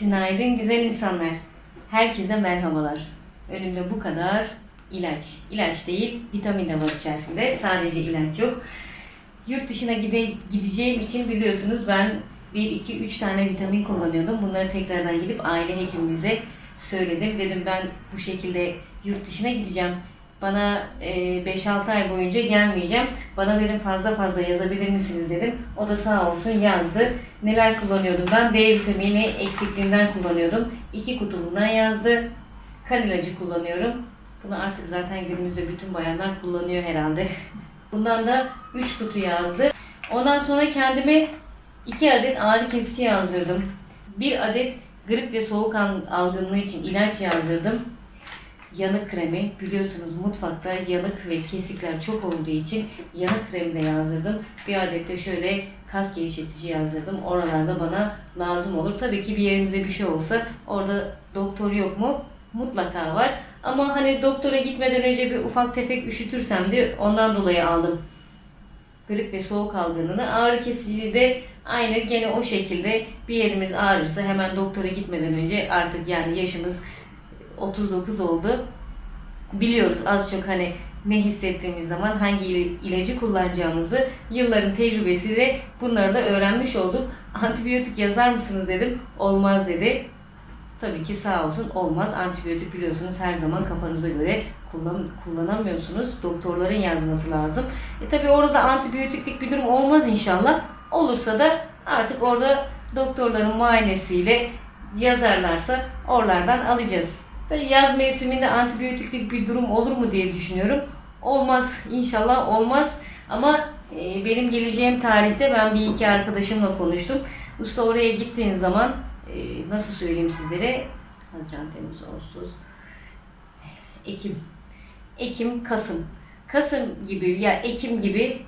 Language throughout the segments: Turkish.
Günaydın güzel insanlar. Herkese merhabalar. Önümde bu kadar ilaç. İlaç değil, vitamin de var içerisinde. Sadece ilaç yok. Yurt dışına gide, gideceğim için biliyorsunuz ben 1, 2, 3 tane vitamin kullanıyordum. Bunları tekrardan gidip aile hekimimize söyledim. Dedim ben bu şekilde yurt dışına gideceğim. Bana e, 5-6 ay boyunca gelmeyeceğim. Bana dedim fazla fazla yazabilir misiniz dedim. O da sağ olsun yazdı. Neler kullanıyordum ben? B vitamini eksikliğinden kullanıyordum. 2 kutu bundan yazdı. Kan ilacı kullanıyorum. Bunu artık zaten günümüzde bütün bayanlar kullanıyor herhalde. Bundan da 3 kutu yazdı. Ondan sonra kendime 2 adet ağrı kesici yazdırdım. 1 adet grip ve soğuk al- algınlığı için ilaç yazdırdım. Yanık kremi biliyorsunuz mutfakta yanık ve kesikler çok olduğu için yanık kremi de yazdırdım. Bir adet de şöyle kas gevşetici yazdırdım. Oralarda bana lazım olur. Tabii ki bir yerimize bir şey olsa orada doktor yok mu? Mutlaka var. Ama hani doktora gitmeden önce bir ufak tefek üşütürsem de ondan dolayı aldım. Grip ve soğuk algınlığını. Ağrı kesici de aynı gene o şekilde bir yerimiz ağrırsa hemen doktora gitmeden önce artık yani yaşımız 39 oldu. Biliyoruz az çok hani ne hissettiğimiz zaman hangi il- ilacı kullanacağımızı yılların tecrübesiyle bunları da öğrenmiş olduk. Antibiyotik yazar mısınız dedim. Olmaz dedi. Tabii ki sağ olsun olmaz. Antibiyotik biliyorsunuz her zaman kafanıza göre kullan, kullanamıyorsunuz. Doktorların yazması lazım. E tabii orada da antibiyotiklik bir durum olmaz inşallah. Olursa da artık orada doktorların muayenesiyle yazarlarsa oralardan alacağız. Tabii yaz mevsiminde antibiyotiklik bir durum olur mu diye düşünüyorum. Olmaz. İnşallah olmaz. Ama e, benim geleceğim tarihte ben bir iki arkadaşımla konuştum. Usta oraya gittiğin zaman e, nasıl söyleyeyim sizlere? Haziran, Temmuz, Ağustos, Ekim. Ekim, Kasım. Kasım gibi ya Ekim gibi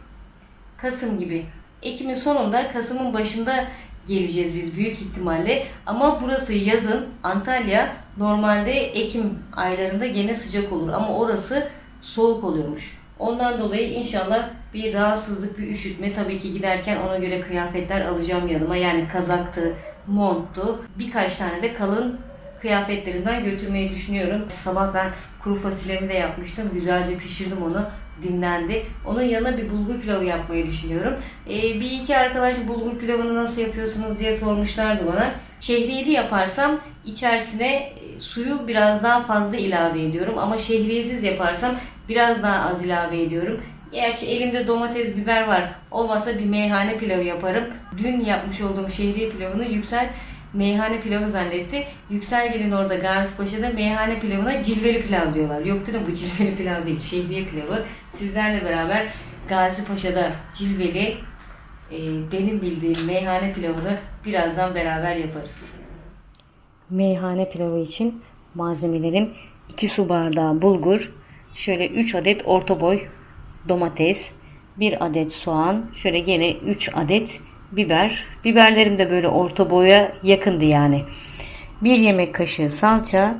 Kasım gibi. Ekim'in sonunda Kasım'ın başında geleceğiz biz büyük ihtimalle. Ama burası yazın Antalya normalde Ekim aylarında gene sıcak olur ama orası soğuk oluyormuş. Ondan dolayı inşallah bir rahatsızlık, bir üşütme. Tabii ki giderken ona göre kıyafetler alacağım yanıma. Yani kazaktı, monttu. Birkaç tane de kalın kıyafetlerimden götürmeyi düşünüyorum. Sabah ben kuru fasulyemi de yapmıştım. Güzelce pişirdim onu. Dinlendi. Onun yanına bir bulgur pilavı yapmayı düşünüyorum. Ee, bir iki arkadaş bulgur pilavını nasıl yapıyorsunuz diye sormuşlardı bana. Şehriyeli yaparsam içerisine suyu biraz daha fazla ilave ediyorum. Ama şehriyesiz yaparsam biraz daha az ilave ediyorum. Gerçi elimde domates, biber var. Olmazsa bir meyhane pilavı yaparım. Dün yapmış olduğum şehriye pilavını Yüksel meyhane pilavı zannetti. Yükselgel'in orada Gazipaşa'da meyhane pilavına cilveli pilav diyorlar. Yok dedim bu cilveli pilav değil, şehriye pilavı. Sizlerle beraber Gazipaşa'da cilveli e, benim bildiğim meyhane pilavını birazdan beraber yaparız. Meyhane pilavı için malzemelerim 2 su bardağı bulgur, şöyle 3 adet orta boy domates, 1 adet soğan, şöyle gene 3 adet biber. Biberlerim de böyle orta boya yakındı yani. 1 yemek kaşığı salça,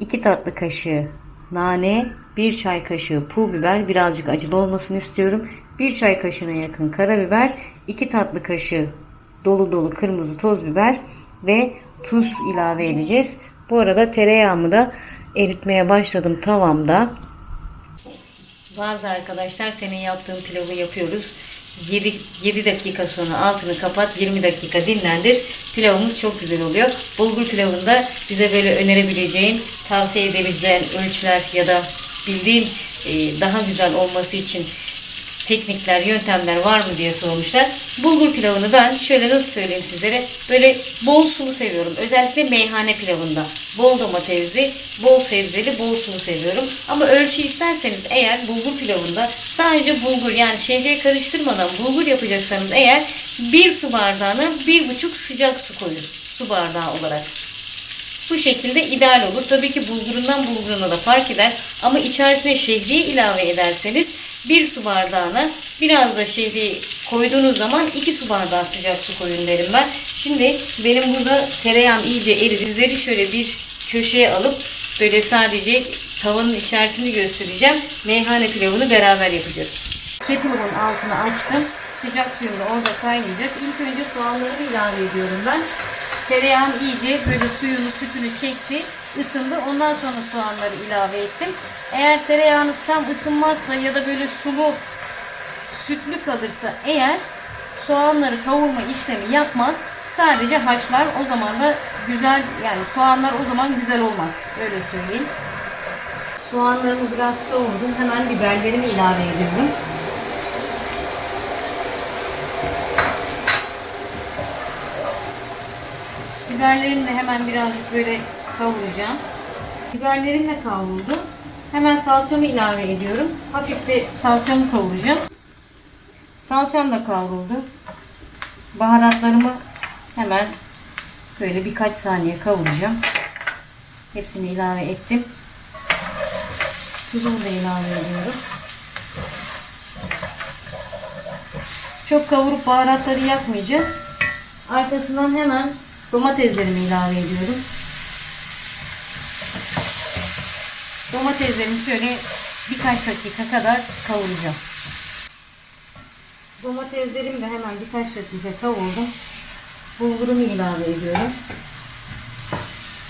2 tatlı kaşığı nane, 1 çay kaşığı pul biber, birazcık acılı olmasını istiyorum. 1 çay kaşığına yakın karabiber, 2 tatlı kaşığı dolu dolu kırmızı toz biber ve tuz ilave edeceğiz. Bu arada tereyağımı da eritmeye başladım tavamda. Bazı arkadaşlar senin yaptığın pilavı yapıyoruz. 7, 7 dakika sonra altını kapat 20 dakika dinlendir. Pilavımız çok güzel oluyor. Bulgur pilavında bize böyle önerebileceğin, tavsiye edebileceğin ölçüler ya da bildiğin e, daha güzel olması için teknikler, yöntemler var mı diye sormuşlar. Bulgur pilavını ben şöyle nasıl söyleyeyim sizlere böyle bol sulu seviyorum. Özellikle meyhane pilavında. Bol domatesli, bol sebzeli, bol sulu seviyorum. Ama ölçü isterseniz eğer bulgur pilavında sadece bulgur yani şehriye karıştırmadan bulgur yapacaksanız eğer bir su bardağına bir buçuk sıcak su koyun. Su bardağı olarak. Bu şekilde ideal olur. Tabii ki bulgurundan bulguruna da fark eder. Ama içerisine şehriye ilave ederseniz bir su bardağına biraz da şehriye koyduğunuz zaman iki su bardağı sıcak su koyun derim ben. Şimdi benim burada tereyağım iyice eridi. Sizleri şöyle bir köşeye alıp böyle sadece tavanın içerisini göstereceğim. Meyhane pilavını beraber yapacağız. Kettle'ın altını açtım. Sıcak suyum da orada kaynayacak. İlk önce soğanları ilave ediyorum ben. Tereyağım iyice böyle suyunu sütünü çekti. ısındı. Ondan sonra soğanları ilave ettim. Eğer tereyağınız tam ısınmazsa ya da böyle sulu sütlü kalırsa eğer soğanları kavurma işlemi yapmaz. Sadece haşlar. O zaman da güzel yani soğanlar o zaman güzel olmaz. Öyle söyleyeyim. Soğanlarımı biraz kavurdum. Hemen biberlerimi ilave ediyorum. Biberlerimi de hemen birazcık böyle kavuracağım. Biberlerim de kavruldu. Hemen salçamı ilave ediyorum. Hafif de salçamı kavuracağım. Salçam da kavruldu. Baharatlarımı hemen böyle birkaç saniye kavuracağım. Hepsini ilave ettim. Tuzumu da ilave ediyorum. Çok kavurup baharatları yakmayacağız. Arkasından hemen domateslerimi ilave ediyorum. Domateslerimi şöyle birkaç dakika kadar kavuracağım. Domateslerimi de hemen birkaç dakika kavurdum. Bulgurumu ilave ediyorum.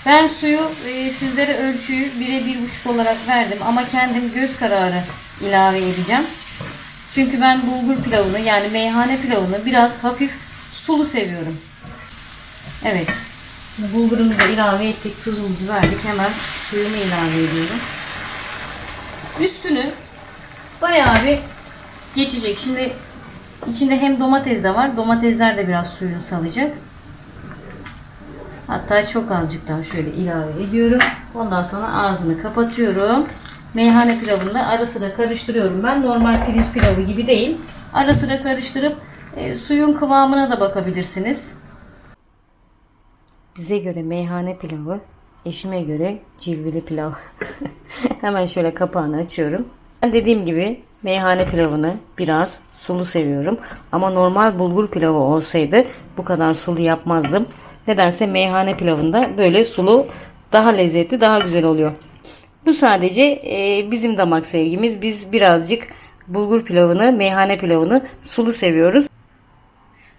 Ben suyu e, sizlere ölçüyü bire bir buçuk olarak verdim ama kendim göz kararı ilave edeceğim. Çünkü ben bulgur pilavını yani meyhane pilavını biraz hafif sulu seviyorum. Evet. Şimdi bulgurumuzu da ilave ettik. Tuzumuzu verdik. Hemen suyumu ilave ediyorum. Üstünü bayağı bir geçecek. Şimdi içinde hem domates de var. Domatesler de biraz suyunu salacak. Hatta çok azıcık daha şöyle ilave ediyorum. Ondan sonra ağzını kapatıyorum. Meyhane pilavını da ara sıra karıştırıyorum. Ben normal pirinç pilavı gibi değil. Ara sıra karıştırıp e, suyun kıvamına da bakabilirsiniz. Bize göre meyhane pilavı, eşime göre cilveli pilav. Hemen şöyle kapağını açıyorum. Ben dediğim gibi meyhane pilavını biraz sulu seviyorum. Ama normal bulgur pilavı olsaydı bu kadar sulu yapmazdım. Nedense meyhane pilavında böyle sulu daha lezzetli, daha güzel oluyor. Bu sadece e, bizim damak sevgimiz. Biz birazcık bulgur pilavını, meyhane pilavını sulu seviyoruz.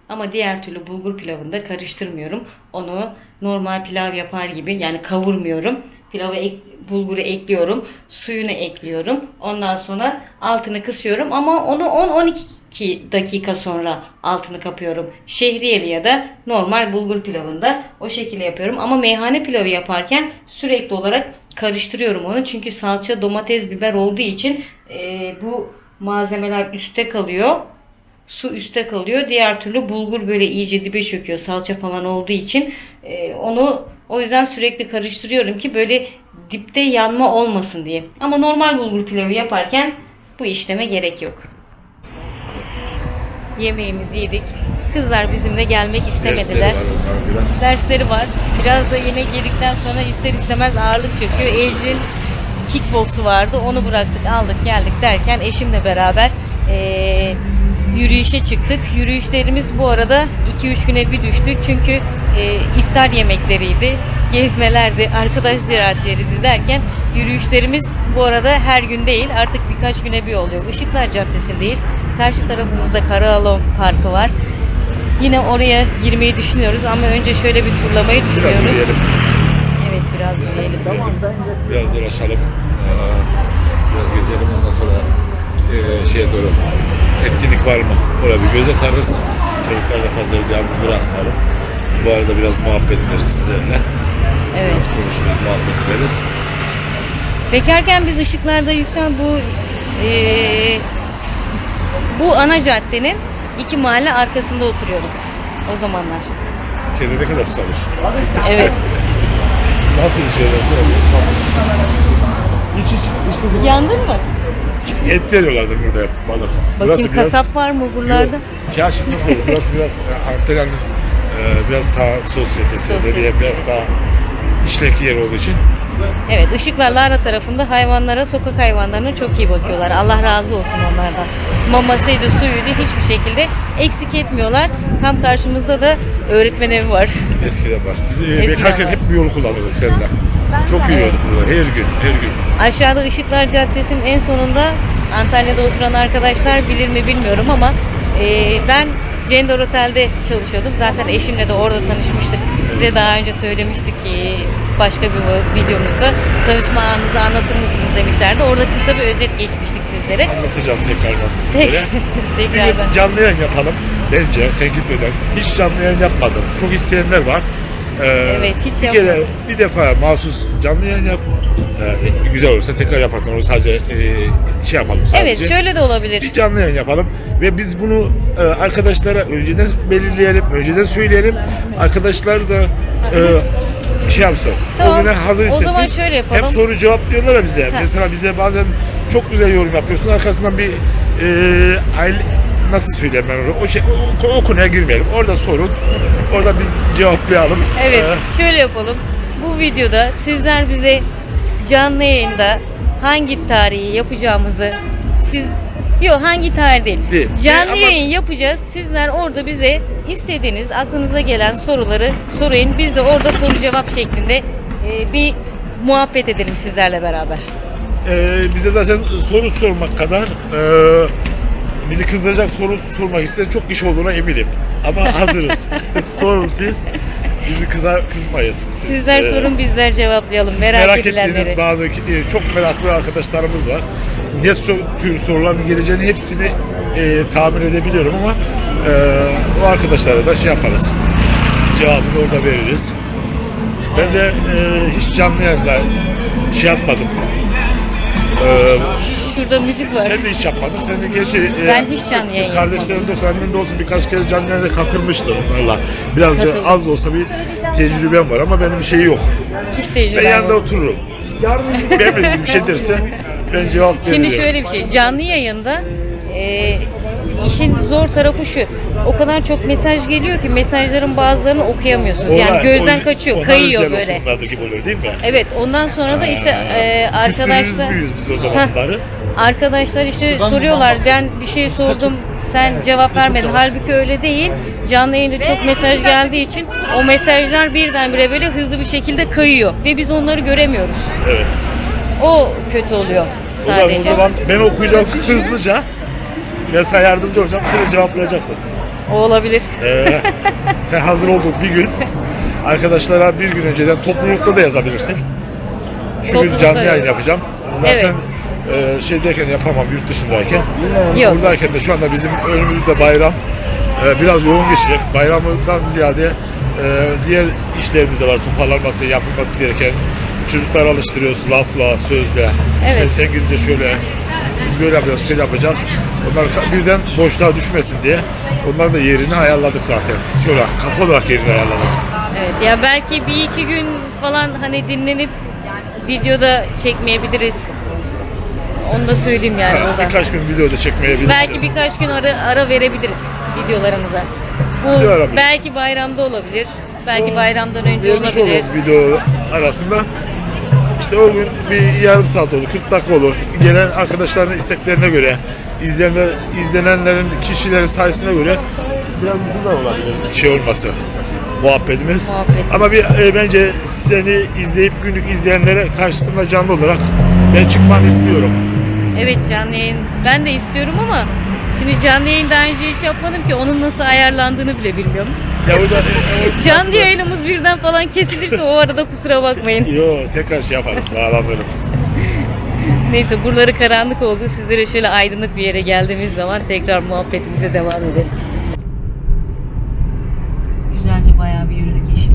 Ama diğer türlü bulgur pilavında karıştırmıyorum. Onu normal pilav yapar gibi yani kavurmuyorum. Pilava ek, bulguru ekliyorum. Suyunu ekliyorum. Ondan sonra altını kısıyorum. Ama onu 10-12 dakika sonra altını kapıyorum. Şehriyeli ya da normal bulgur pilavında o şekilde yapıyorum. Ama meyhane pilavı yaparken sürekli olarak karıştırıyorum onu. Çünkü salça, domates, biber olduğu için e, bu malzemeler üstte kalıyor su üstte kalıyor. Diğer türlü bulgur böyle iyice dibe çöküyor. Salça falan olduğu için e, onu o yüzden sürekli karıştırıyorum ki böyle dipte yanma olmasın diye. Ama normal bulgur pilavı yaparken bu işleme gerek yok. Yemeğimizi yedik. Kızlar bizimle gelmek istemediler. Biraz Dersleri var. Biraz da yemek yedikten sonra ister istemez ağırlık çöküyor. Ecrin kickboksu vardı. Onu bıraktık, aldık, geldik derken eşimle beraber eee, yürüyüşe çıktık. Yürüyüşlerimiz bu arada 2-3 güne bir düştü. Çünkü eee, iftar yemekleriydi, gezmelerdi, arkadaş ziyaretleriydi derken yürüyüşlerimiz bu arada her gün değil artık birkaç güne bir oluyor. Işıklar Caddesi'ndeyiz. Karşı tarafımızda Karaalon Parkı var. Yine oraya girmeyi düşünüyoruz ama önce şöyle bir turlamayı biraz düşünüyoruz. yürüyelim. Evet biraz yürüyelim. Biraz dolaşalım. Ee, Biraz gezelim ondan sonra e, şeye doğru etkinlik var mı? Oraya bir göz atarız. Çocuklar da fazla yalnız bırakmayalım. Bu arada biraz muhabbet ederiz sizlerle. Evet. Biraz konuşuruz, muhabbet ederiz. Bekarken biz ışıklarda yüksel bu eee, bu ana caddenin iki mahalle arkasında oturuyorduk o zamanlar. Kedi ne kadar susamış. Evet. Nasıl bir şey nasıl? Hiç hiç hiç kızım. Yandın mı? Et veriyorlardı burada balık. Bakayım kasap var mı buralarda? Çarşı nasıl olur? Burası biraz e, Antalya'nın e, biraz daha sosyetesi, Sosyete. biraz daha işlek yer olduğu için Evet, ışıklarla ara tarafında hayvanlara, sokak hayvanlarına çok iyi bakıyorlar. Allah razı olsun onlardan. Mamasıydı, suyuydu hiçbir şekilde eksik etmiyorlar. Tam karşımızda da öğretmen evi var. eskiden var. Biz Eskiden bekarken var. hep bu yolu kullanıyorduk seninle. Çok yürüyorduk burada her gün, her gün. Aşağıda Işıklar Caddesi'nin en sonunda Antalya'da oturan arkadaşlar bilir mi bilmiyorum ama e, ben Cendor Otel'de çalışıyordum. Zaten eşimle de orada tanışmıştık. Size daha önce söylemiştik ki başka bir videomuzda tanışma anınızı anlatır mısınız demişlerdi. Orada kısa bir özet geçmiştik sizlere. Anlatacağız tekrardan sizlere. Tekrardan. Bir canlı yayın yapalım. Bence sen gitmeden. Hiç canlı yayın yapmadım. Çok isteyenler var. Ee, Evet, hiç bir yapmadım. kere bir defa mahsus canlı yayın yap. Ee, güzel olursa tekrar yaparsın. Onu sadece e, şey yapalım sadece. Evet şöyle de olabilir. bir canlı yayın yapalım ve biz bunu e, arkadaşlara önceden belirleyelim, önceden söyleyelim. Arkadaşlar da e, şey yapsın. Tamam. O güne hazır O hissetsin. zaman şöyle yapalım. Hep soru cevap diyorlar ya bize. Mesela bize bazen çok güzel yorum yapıyorsun. Arkasından bir e, aile nasıl söyleyeyim ben onu? O şey o, o konuya girmeyelim. Orada sorun. Orada biz cevaplayalım. Evet Ee, şöyle yapalım. Bu videoda sizler bize canlı yayında hangi tarihi yapacağımızı siz Yok hangi tarih değil. Değil. Canlı Ama- yayın yapacağız. Sizler orada bize istediğiniz aklınıza gelen soruları sorayın. Biz de orada soru cevap şeklinde e, bir muhabbet edelim sizlerle beraber. Ee, bize zaten soru sormak kadar e, bizi kızdıracak soru sormak isteyen çok iş olduğuna eminim. Ama hazırız. Sorun siz. Bizi kızar kızmayız. Siz, Sizler e, sorun bizler cevaplayalım merak, merak ettiğiniz bazı e, çok meraklı arkadaşlarımız var. Ne so- tür soruların geleceğini hepsini e, tahmin edebiliyorum ama e, o arkadaşlara da şey yaparız. Cevabını orada veririz. Ben de e, hiç canlı yayında şey yapmadım. E, Şurada müzik var. sen de hiç yapmadın. Sen de gerçi e, Ben hiç canlı yayın Kardeşlerin de annen de olsun birkaç kere canlı yayına katılmıştım onlarla. Birazcık Katıldım. az da olsa bir tecrübem var ama benim bir şey yok. Hiç Ben tecrübem yanında yok. otururum. Ben bildiğim bir şey derse ben cevap veririm. Şimdi şöyle bir şey, canlı yayında e, işin zor tarafı şu. O kadar çok mesaj geliyor ki mesajların bazılarını okuyamıyorsunuz. Yani gözden o- kaçıyor, onlar kayıyor özel böyle. okullarda gibi oluyor değil mi? Evet, ondan sonra da işte e, arkadaşlar müyüz biz o zamanları? Arkadaşlar işte soruyorlar. Ben bir şey sordum, sen cevap vermedin. Halbuki öyle değil. Canlı yayında çok mesaj geldiği için o mesajlar birdenbire böyle hızlı bir şekilde kayıyor ve biz onları göremiyoruz. Evet. O kötü oluyor zaman, o sadece. zaman ben okuyacağım hızlıca. Ben sana yardımcı olacağım. Sen de cevaplayacaksın. O olabilir. Ee, sen hazır oldun bir gün. Arkadaşlara bir gün önceden toplulukta da yazabilirsin. Şu gün Toplulukta canlı yayın yapacağım. Zaten Evet. E, şeydeyken yapamam yurt dışındayken. Yok. Buradayken de şu anda bizim önümüzde bayram. E, biraz yoğun geçecek. Bayramdan ziyade e, diğer işlerimiz de var. Toparlanması, yapılması gereken. Çocuklar alıştırıyoruz lafla, sözle. Evet. Sen, sen gidince şöyle biz böyle yapacağız, şöyle yapacağız. Onlar birden boşluğa düşmesin diye onların da yerini ayarladık zaten. Şöyle kafa olarak yerini ayarladık. Evet ya belki bir iki gün falan hani dinlenip videoda çekmeyebiliriz. Onu da söyleyeyim yani Ha, buradan. birkaç gün videoda çekmeyebiliriz. Belki birkaç gün ara, ara verebiliriz videolarımıza. Bu belki bayramda olabilir. Belki bayramdan önce olabilir. olurum video arasında. İşte o gün bir yarım saat olur, 40 dakika olur. Gelen arkadaşların isteklerine göre, izlenme, izlenenlerin kişilerin sayısına göre biraz uzun da olabilir. Şey olması, muhabbetimiz. Muhabbetimiz. Ama bir e, bence seni izleyip günlük izleyenlere karşısında canlı olarak ben çıkmanı istiyorum. Evet canlı yayın. Ben de istiyorum ama şimdi canlı yayın daha önce hiç yapmadım ki onun nasıl ayarlandığını bile bilmiyorum. Ya o da, e, o- Canlı yayınımız birden falan kesilirse o arada kusura bakmayın. Yo tekrar şey yaparız, bağlanırız. Neyse buraları karanlık oldu. Sizlere şöyle aydınlık bir yere geldiğimiz zaman tekrar muhabbetimize devam edelim. Güzelce bayağı bir yürüdük eşimle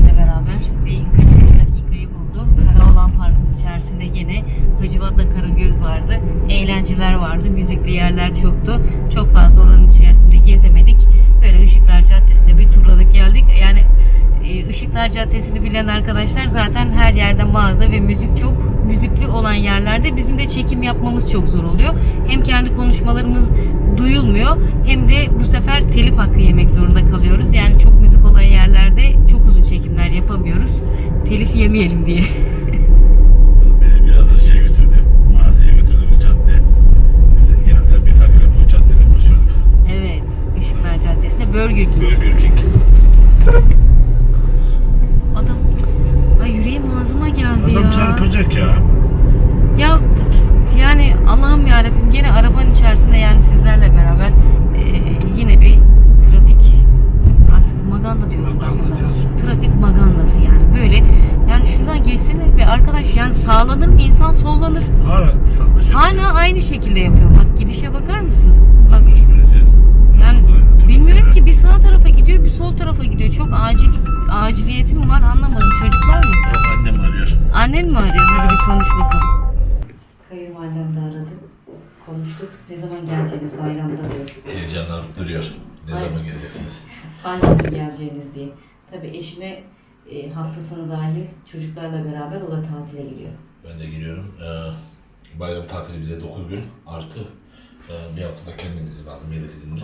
yine Hacivat'la Karagöz vardı. Eğlenceler vardı. Müzikli yerler çoktu. Çok fazla oranın içerisinde gezemedik. Böyle Işıklar Caddesi'nde bir turladık geldik. Yani e, Işıklar Caddesi'ni bilen arkadaşlar zaten her yerde mağaza ve müzik çok. Müzikli olan yerlerde bizim de çekim yapmamız çok zor oluyor. Hem kendi konuşmalarımız duyulmuyor hem de bu sefer telif hakkı yemek zorunda kalıyoruz. Yani çok müzik olan yerlerde çok uzun çekimler yapamıyoruz. Telif yemeyelim diye. Bizi biraz da şey götürdü. Mağazaya götürdü bu cadde. Biz genelde birkaç kere bu caddede buluşuyorduk. evet. Işıklar Caddesi'nde Burger King. Burger King. Adam ay yüreğim ağzıma geldi Adam ya. çarpacak ya. Ya yani Allah'ım ya Rabbim gene arabanın içerisinde yani sizlerle beraber e, yine bir trafik maganda diyorum. Maganda diyorsun. Trafik magandası yani böyle. Yani şuradan geçsene bir arkadaş yani sağlanır mı insan sollanır. Hala. Hala aynı şekilde yapıyor. Bak gidişe bakar mısın? Bak Aynen. bilmiyorum ki bir sağ tarafa gidiyor bir sol tarafa gidiyor. Çok acil aciliyeti mi var anlamadım. Çocuklar mı? Yok annem arıyor. Annen mi arıyor? Hadi bir konuş bakalım. Kayınvalidem de aradı. Konuştuk. Ne zaman geleceğiniz bayramda diyor. Heyecanlanıp duruyor. Ne Aynen. zaman geleceksiniz? Hangi gün geleceğiniz diye. Tabii eşime e, hafta sonu dahil çocuklarla beraber o da tatile gidiyor. Ben de giriyorum. Ee, bayram tatili bize 9 gün artı bir haftada kendimiz izin aldım yedek izinle.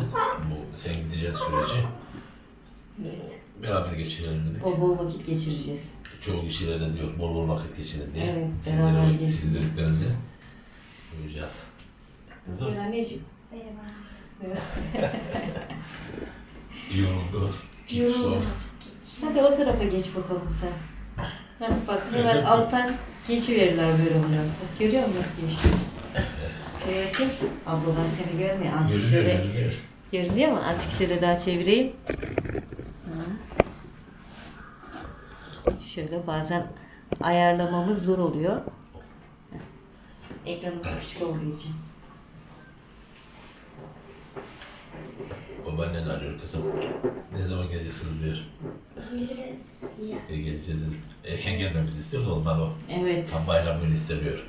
Bu sen gideceğin süreci Evet. beraber geçirelim dedik. Bol bol vakit geçireceğiz. Çoğu kişiler de diyor bol bol vakit geçirelim diye. Evet, Sizin beraber de- geçin. Sizin dediklerinize uyacağız. Kızım anneciğim. yoruldu. Git sor. Hadi o tarafa geç bakalım sen. Heh, bak de- alttan geçiverirler böyle. Bak görüyor musun nasıl geçti? Yapayım. Ablalar seni görmüyor. Azıcık Görünüyor, şöyle görünüyor. görünüyor mu? Azıcık şöyle daha çevireyim. Ha. Şöyle bazen ayarlamamız zor oluyor. Ekranımız küçük olduğu için. Babaannen arıyor kızım. Ne zaman geleceksiniz diyor. Geliriz ya. E, geleceğiz. Erken gelmemizi istiyor da ondan o. Evet. Tam bayram günü istemiyor.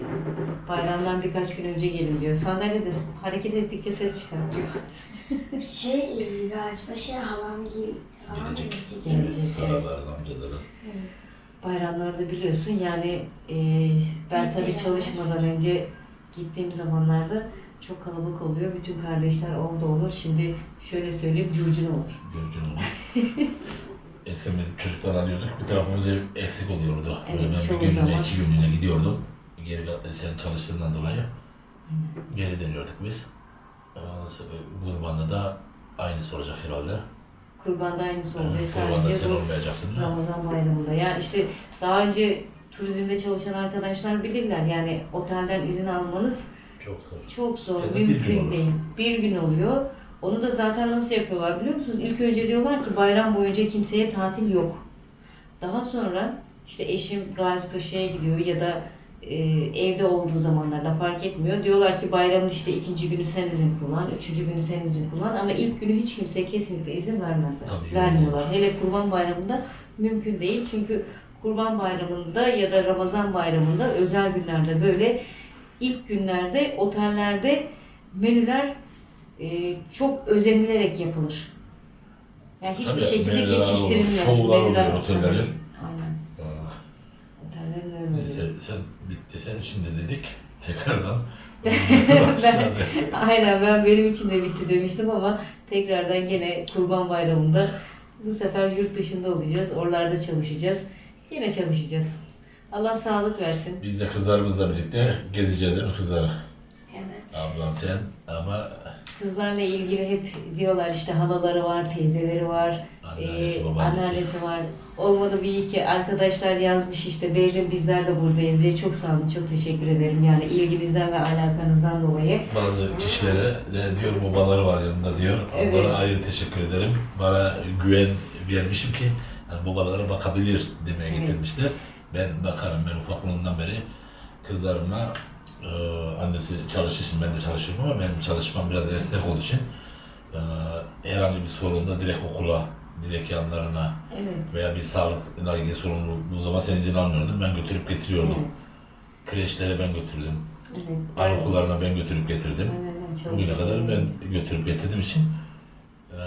Bayramdan birkaç gün önce gelin diyor. Sandalyede hareket ettikçe ses çıkartıyor. Şey galiba şey halam gel halam Gelecek. gelecek. Gelecek. Evet. Halaların, amcaların. Bayramlarda biliyorsun yani e, ben tabii çalışmadan önce gittiğim zamanlarda çok kalabalık oluyor. Bütün kardeşler orada olur. Şimdi şöyle söyleyeyim curcun olur. Görücün olur. Eskiden biz çocuklar alıyorduk. Bir tarafımız ev eksik oluyordu. Evet, Böyle ben çoğu bir günlüğüne, zaman. iki günlüğüne gidiyordum. Geri kal- sen çalıştığından dolayı geri dönüyorduk biz. Ondan sonra Kurban'da da aynısı olacak herhalde. Kurbanda aynısı olacak. Kurban'da Sadece sen bu olmayacaksın da. Ramazan bayramında. Yani işte daha önce turizmde çalışan arkadaşlar bilirler. Yani otelden izin almanız Çok zor. Çok zor, Ya da bir gün mümkün olur. değil. Bir gün oluyor. Onu da zaten nasıl yapıyorlar biliyor musunuz? İlk önce diyorlar ki bayram boyunca kimseye tatil yok. Daha sonra işte eşim Gazipaşa'ya gidiyor ya da e, evde olduğu zamanlarda fark etmiyor. Diyorlar ki bayramın işte ikinci günü sen izin kullan, üçüncü günü sen izin kullan ama ilk günü hiç kimseye kesinlikle izin vermezler. Tabii, Vermiyorlar. Hele kurban bayramında mümkün değil. Çünkü kurban bayramında ya da Ramazan bayramında özel günlerde böyle ilk günlerde otellerde menüler e, çok özenilerek yapılır. Yani hiçbir Tabii, şekilde menüler olur, geçiştirilmez. şovlar Menüler- oluyor otellerin. Aynen. Ah, Otellerin öyle. Neyse sen bitti sen için de dedik. Tekrardan. Başladı. aynen ben benim için de bitti demiştim ama tekrardan gene kurban bayramında bu sefer yurt dışında olacağız. Oralarda çalışacağız. Yine çalışacağız. Allah sağlık versin. Biz de kızlarımızla birlikte gezeceğiz değil mi kızlar? Evet. Ablan sen ama Kızlarla ilgili hep diyorlar işte halaları var, teyzeleri var, Anneannesi, ee, babaannesi. anneannesi var. Olmadı bir iki arkadaşlar yazmış işte Berrin bizler de buradayız diye çok sağ olun, çok teşekkür ederim yani ilginizden ve alakanızdan dolayı. bazı kişilere de diyor babaları var yanında diyor. Evet. Onlara ayrı teşekkür ederim. Bana güven vermişim ki hani babalara bakabilir demeye getirmişler. Ben bakarım ben ufaklığından beri kızlarıma e, annesi çalışır şimdi ben de çalışıyorum ama benim çalışmam biraz esnek olduğu için e, herhangi bir sorunda direkt okula, direkt yanlarına Evet. veya bir sağlıkla ilgili sorun olduğu zaman sen izin almıyordun. Ben götürüp getiriyordum. Evet. Kreşlere ben götürdüm. Evet. Anaokullarına ben götürüp getirdim. Öyle, Bugüne kadar ben götürüp getirdiğim için eee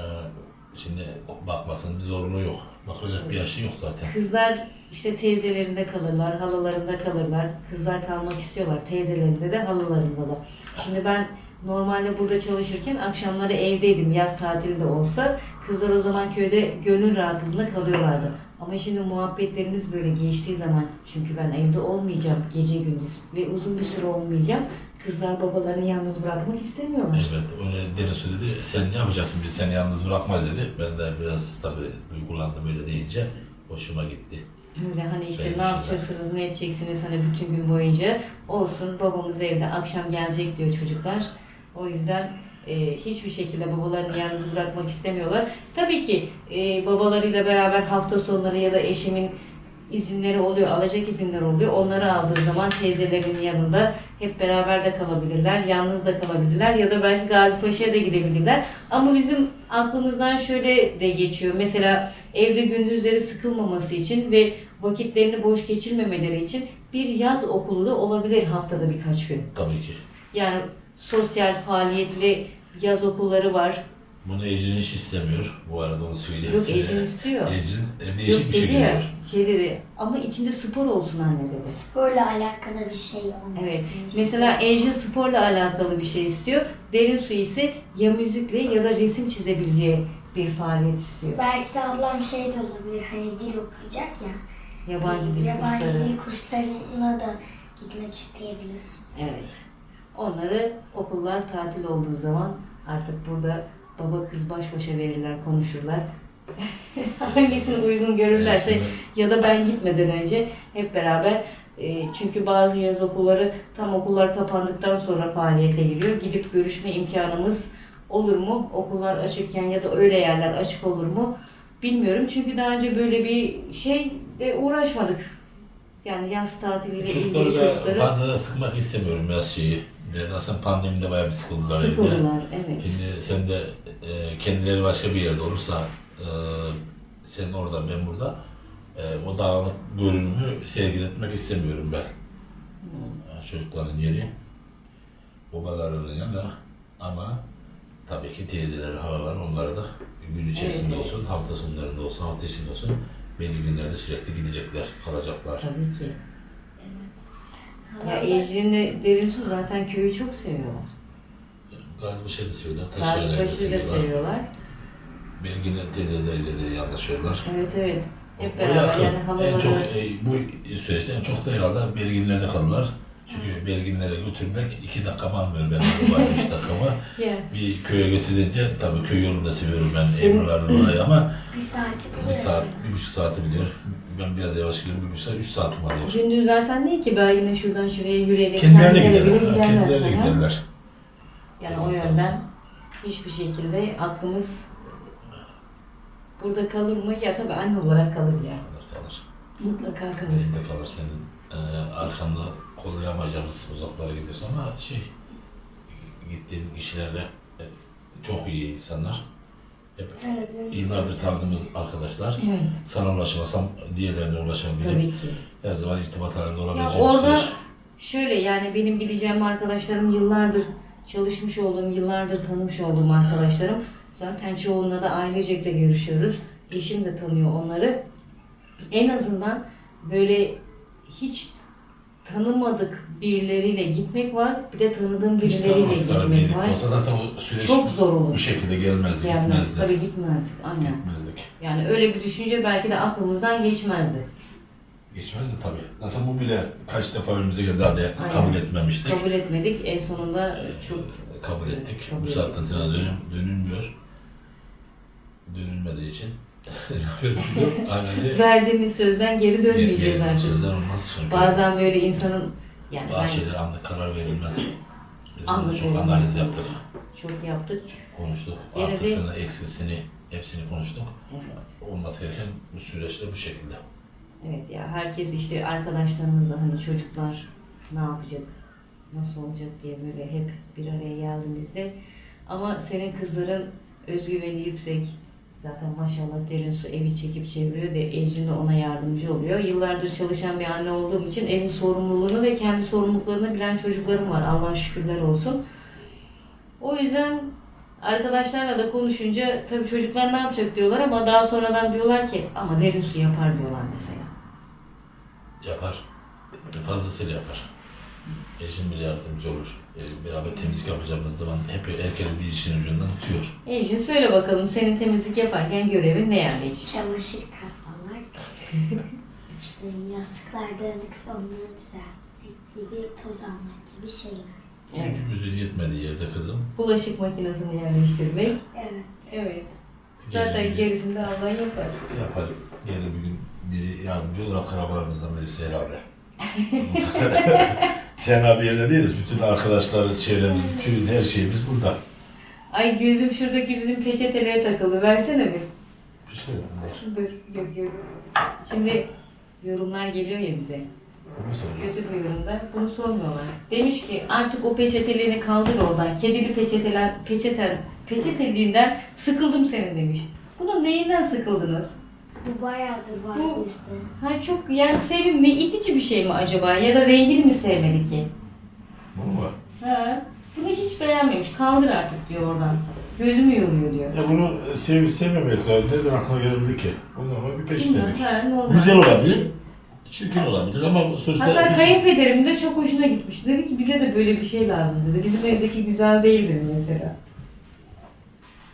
şimdi bakmasının bir zorunlu yok. Bakacak bir yaşı yok zaten. Kızlar işte teyzelerinde kalırlar, halalarında kalırlar. Kızlar kalmak istiyorlar. Teyzelerinde de halalarında da. Şimdi ben normalde burada çalışırken akşamları evdeydim. Yaz tatilinde olsa kızlar o zaman köyde gönül rahatlığında kalıyorlardı. Ama şimdi muhabbetlerimiz böyle geçtiği zaman çünkü ben evde olmayacağım gece gündüz ve uzun bir süre olmayacağım. Kızlar babalarını yalnız bırakmak istemiyorlar. Evet öyle Deniz dedi sen ne yapacaksın biz seni yalnız bırakmaz dedi. Ben de biraz tabii duygulandım öyle deyince hoşuma gitti. Öyle hani işte Benim ne yapacaksınız, ne edeceksiniz hani bütün gün boyunca olsun babamız evde akşam gelecek diyor çocuklar. O yüzden e, hiçbir şekilde babalarını yalnız bırakmak istemiyorlar. Tabii ki e, babalarıyla beraber hafta sonları ya da eşimin izinleri oluyor, alacak izinler oluyor. Onları aldığı zaman teyzelerinin yanında hep beraber de kalabilirler, yalnız da kalabilirler ya da belki Gazi Paşa'ya da gidebilirler. Ama bizim aklımızdan şöyle de geçiyor. Mesela evde gündüzleri sıkılmaması için ve vakitlerini boş geçirmemeleri için bir yaz okulu da olabilir haftada birkaç gün. Tabii ki. Yani sosyal faaliyetli yaz okulları var. Bunu Ecrin hiç istemiyor. Bu arada onu söyleyeyim Yok size. Ecin istiyor. Ecrin e, değişik Yok bir şey dedi ya, görüyor. şey dedi ama içinde spor olsun anne dedi. Sporla alakalı bir şey olmasını Evet. Mesela Ejin sporla alakalı bir şey istiyor. Derin su ise ya müzikle ya da resim çizebileceği bir faaliyet istiyor. Belki de ablam şey de olabilir hani dil okuyacak ya. Yabancı dil Yabancı kursları. dil kurslarına da gitmek isteyebilir. Evet. Onları okullar tatil olduğu zaman artık burada baba kız baş başa verirler, konuşurlar. Hangisini uygun görürlerse ya da ben gitmeden önce hep beraber e, çünkü bazı yaz okulları tam okullar kapandıktan sonra faaliyete giriyor. Gidip görüşme imkanımız olur mu? Okullar açıkken ya da öyle yerler açık olur mu? Bilmiyorum. Çünkü daha önce böyle bir şey uğraşmadık. Yani yaz tatiliyle ilgili Çocukları da çocukları fazla da sıkmak istemiyorum biraz şeyi. De, aslında pandemide bayağı bir sıkıldılar evde. sıkıldılar. Evet. Şimdi sen de e, kendileri başka bir yerde olursa e, sen orada ben burada e, o dağınık görünümü sergiletmek istemiyorum ben. Yani çocukların yeri babalarının yanında ama tabii ki teyzeleri, halalar onları da gün içerisinde Evet. olsun, hafta sonlarında olsun, hafta içinde olsun belli günlerde sürekli gidecekler, kalacaklar. Tabii ki. Ya da- Ecrin'le Derin Su zaten köyü çok seviyorlar. Şey de seviyorlar, taşıyana da Gazipaşa'yı da seviyorlar. seviyorlar. Belgin teyzeleriyle de anlaşıyorlar. Evet evet. Hep O beraber yakın. yani en havaları... çok e, bu süreçte en çok da herhalde belginlerde kalırlar. Çünkü belginlere götürmek iki dakika almıyor benim var üç dakikamı. Ya, Bir köye götürünce tabii köy yolunu da seviyorum ben Senin- Emre'lerin orayı ama bir saati bir saat, bir buçuk saati biliyor. Ben biraz yavaş gidiyorum, bir saat, üç saatim alıyor. Gündüz zaten değil ki Belgin'e şuradan şuraya yürüyerek Kendileri de kendileri bile giderler. Kendileri de giderler. giderler. Yani o sağ yönden hiçbir şekilde aklımız burada kalır mı? Ya tabii anne olarak kalır ya. Kalır kalır. Mutlaka kalır. Bizim de kalır senin e, arkanda kollayamayacağımız uzaklara gidiyorsun ama şey gittiğin kişilerle e, çok iyi insanlar. Hep tanıdığım yıllardır tanıdığımız arkadaşlar. Evet, Sana ulaşamasam diğerlerine ulaşabilirim. tabii ki. Her zaman irtibat halinde Ya olabileceğim orada süreç. şöyle yani benim bileceğim arkadaşlarım yıllardır çalışmış olduğum, yıllardır tanımış olduğum arkadaşlarım. Zaten çoğunla da ailecek de görüşüyoruz. Eşim de tanıyor onları. En azından böyle hiç tanımadık birileriyle gitmek var. Bir de tanıdığım birileriyle gitmek var. olsa zaten o süreç Çok zor olur. bu şekilde gelmezdi, Gelmez. gitmezdi. Tabii gitmezdik. Aynen. Gitmezdik. Yani öyle bir düşünce belki de aklımızdan geçmezdi. Geçmezdi tabii. Nasıl bu bile kaç defa önümüze geldi hadi Aynen. kabul etmemiştik. Kabul etmedik. En sonunda çok kabul ettik. Kabul bu saatten sonra dönüm, dönülmüyor. Dönülmediği için. Verdiğimiz sözden geri dönmeyeceğiz artık. Sözler olmaz. Bazen böyle insanın yani Bazı ben şeyler anlık karar verilmez. Biz çok analiz yaptık, çok yaptık. konuştuk. Gene de- Artısını, eksisini, hepsini konuştuk. Evet. Olması gereken bu süreçte bu şekilde. Evet ya herkes işte arkadaşlarımızla hani çocuklar ne yapacak, nasıl olacak diye böyle hep bir araya geldiğimizde ama senin kızların özgüveni yüksek. Zaten maşallah derin su evi çekip çeviriyor de Ecrin de ona yardımcı oluyor. Yıllardır çalışan bir anne olduğum için evin sorumluluğunu ve kendi sorumluluklarını bilen çocuklarım var. Allah şükürler olsun. O yüzden arkadaşlarla da konuşunca tabii çocuklar ne yapacak diyorlar ama daha sonradan diyorlar ki ama derin su yapar diyorlar mesela. Yapar. Fazlasıyla yapar. Eşim bile yardımcı olur. Ee, Beraber temizlik yapacağımız zaman hep herkes bir işin ucundan tutuyor. Ejin söyle bakalım senin temizlik yaparken görevin ne yani hiç? çamaşır katlamak. işte yastıklar dağınıksa onları düzeltmek gibi, toz almak gibi şeyler. Evet. Gücümüzün yetmediği yerde kızım. Bulaşık makinesini yerleştirmek. Evet. Evet. Zaten gün gerisini de Allah yapar. Yapar. Gene bir gün biri yardımcı olur akrabalarımızdan birisi herhalde. Tenha bir yerde değiliz. Bütün arkadaşlar, çevremiz, bütün her şeyimiz burada. Ay gözüm şuradaki bizim peçetelere takıldı. Versene bir. Bir şey. Dur. Şimdi yorumlar geliyor ya bize. Bunu söyle. Kötü bir yorumda. Bunu sormuyorlar. Demiş ki artık o peçetelerini kaldır oradan. Kedili peçeteler, peçete, peçeteliğinden sıkıldım senin demiş. Bunun neyinden sıkıldınız? Bu bayağıdır var Bu- bizde. Ha çok yani sevimli, itici bir şey mi acaba? Ya da rengini mi sevmedi ki? Bunu mu? Ha, bunu hiç beğenmemiş. Kaldır artık diyor oradan. Gözümü yoruyor diyor. Ya bunu sevip sevmemek lazım. Neden aklına geldi ki? Ondan bir. Ha, normal. Güzel olabilir. Çirkin olabilir ama sonuçta Hatta hiç- kayınpederim de çok hoşuna gitmiş. Dedi ki bize de böyle bir şey lazım dedi. Bizim evdeki güzel değil dedi mesela.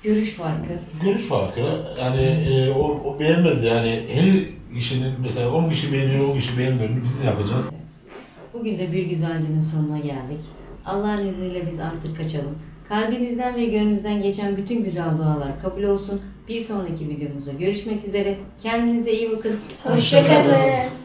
Görüş farkı. görüş farkı. Yani e, o, o beğenmedi yani her kişinin mesela 10 kişi beğeniyor 10 kişi beğenmiyor. Biz ne yapacağız? Bugün de bir güzel günün sonuna geldik. Allah'ın izniyle biz artık kaçalım. Kalbinizden ve gönlünüzden geçen bütün güzel dualar kabul olsun. Bir sonraki videomuzda görüşmek üzere. Kendinize iyi bakın. Hoşçakalın.